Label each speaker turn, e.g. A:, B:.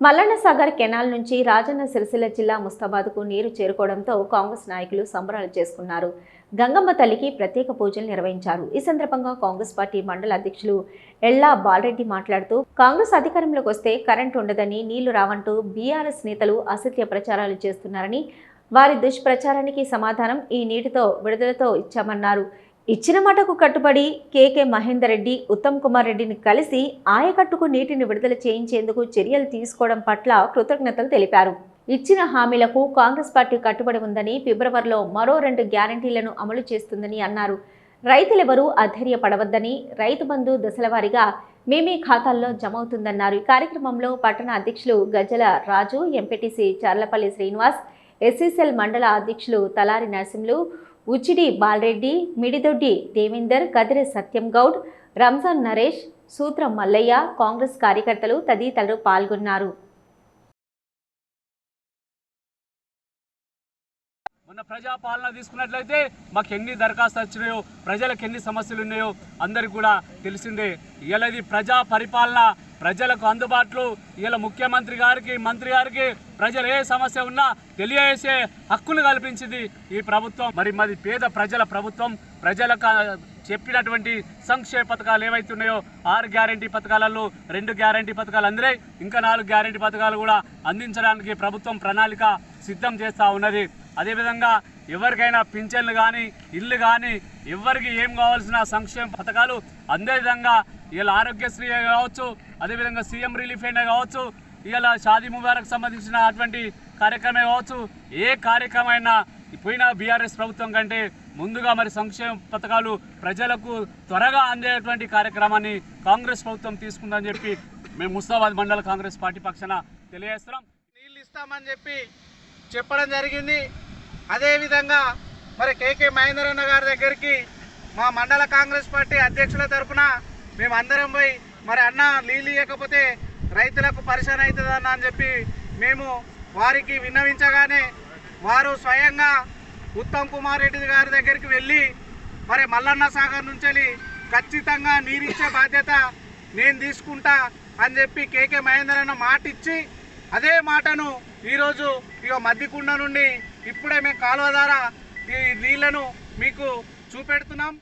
A: Mallanna Sagar canal నుంచి రాజన్న సిరిసిల్ల జిల్లా ముస్తాబాద్కు నీరు చేరుకోవడంతో కాంగ్రెస్ నాయకులు సంబరాలు చేసుకున్నారు. గంగమ్మ తల్లికి ప్రత్యేక పూజలు నిర్వహించారు. ఈ సందర్భంగా కాంగ్రెస్ పార్టీ మండల అధ్యక్షులు ఎల్లా బాలరెడ్డి మాట్లాడుతూ కాంగ్రెస్ అధికారంలోకి వస్తే కరెంట్ ఉండదని నీళ్ళు రావంటూ బీఆర్ఎస్ నేతలు అసత్య ప్రచారాలు చేస్తున్నారని వారి దుష్ప్రచారానికి సమాధానం ఈ నీటితో విడుదలతో ఇచ్చామన్నారు. ఇచ్చిన మాటకు కట్టుబడి కేకే మహేందర్ రెడ్డి ఉత్తమ్ కుమార్ రెడ్డిని కలిసి ఆయకట్టుకు నీటిని విడుదల చేయించేందుకు చర్యలు తీసుకోవడం పట్ల కృతజ్ఞతలు తెలిపారు. ఇచ్చిన హామీలకు కాంగ్రెస్ పార్టీ కట్టుబడి ఉందని ఫిబ్రవరిలో మరో రెండు గ్యారంటీలను అమలు చేస్తుందని అన్నారు. రైతులెవరూ అధైర్యపడవద్దని రైతు బంధు దశలవారీగా మీ మీ ఖాతాల్లో జమ అవుతుందన్నారు ఈ కార్యక్రమంలో పట్టణ అధ్యక్షులు గజల రాజు ఎంపీటీసీ చర్లపల్లి శ్రీనివాస్ ఎస్ఎస్ఎల్ మండల అధ్యక్షులు తలారి నరసింహులు ఉచిడి బాలరెడ్డి మిడిదొడ్డి దేవేందర్ కదిరి సత్యం గౌడ్ రంజాన్ నరేష్ సూత్ర మల్లయ్య కాంగ్రెస్ కార్యకర్తలు తదితరులు పాల్గొన్నారు.
B: మొన్న ప్రజాపాలన తీసుకున్నట్లయితే మాకు ఎన్ని దరఖాస్తులు వచ్చినాయో ప్రజలకు ఎన్ని సమస్యలు ఉన్నాయో అందరికి కూడా తెలిసిందే. ఇలాది ప్రజా పరిపాలన ప్రజలకు అందుబాటులో ఇలా ముఖ్యమంత్రి గారికి మంత్రి గారికి ప్రజలు ఏ సమస్య ఉన్నా తెలియజేసే హక్కులు కల్పించింది ఈ ప్రభుత్వం. మరి మాది పేద ప్రజల ప్రభుత్వం. ప్రజలకు చెప్పినటువంటి సంక్షేమ పథకాలు ఏవైతే ఉన్నాయో ఆరు గ్యారంటీ పథకాలలో రెండు గ్యారంటీ పథకాలు అందినాయి. ఇంకా నాలుగు గ్యారంటీ పథకాలు కూడా అందించడానికి ప్రభుత్వం ప్రణాళిక సిద్ధం చేస్తూ ఉన్నది. అదేవిధంగా ఎవరికైనా పింఛన్లు కానీ ఇల్లు కానీ ఎవరికి ఏం కావాల్సిన సంక్షేమ పథకాలు అందే విధంగా ఇలా ఆరోగ్యశ్రీ కావచ్చు అదేవిధంగా సీఎం రిలీఫ్ అయినా కావచ్చు ఇలా షాదీ ముబారక్ సంబంధించిన అటువంటి కార్యక్రమం కావచ్చు ఏ కార్యక్రమం అయినా పోయిన బీఆర్ఎస్ ప్రభుత్వం కంటే ముందుగా మరి సంక్షేమ పథకాలు ప్రజలకు త్వరగా అందేటువంటి కార్యక్రమాన్ని కాంగ్రెస్ ప్రభుత్వం తీసుకుందని చెప్పి మేము ముస్తాబాద్ మండల కాంగ్రెస్ పార్టీ పక్షాన తెలియజేస్తున్నాం.
C: నీళ్ళు ఇస్తామని చెప్పి చెప్పడం జరిగింది. అదేవిధంగా మరి కేకే మహేందర్ అన్న గారి దగ్గరికి మా మండల కాంగ్రెస్ పార్టీ అధ్యక్షుల తరఫున మేము అందరం పోయి మరి అన్న నీళ్ళు ఇవ్వకపోతే రైతులకు పరిశాన్ అవుతుందన్న అని చెప్పి మేము వారికి విన్నవించగానే వారు స్వయంగా ఉత్తమ్ కుమార్ రెడ్డి గారి దగ్గరికి వెళ్ళి మరి మల్లన్న సాగర్ నుంచి వెళ్ళి ఖచ్చితంగా నీరిచ్చే బాధ్యత నేను తీసుకుంటా అని చెప్పి కేకే మహేందర్ అన్న మాట ఇచ్చి అదే మాటను ఈరోజు ఇక మద్దికుండ నుండి ఇప్పుడే మేము కాలువ ద్వారా ఈ నీళ్ళను మీకు చూపెడుతున్నాం.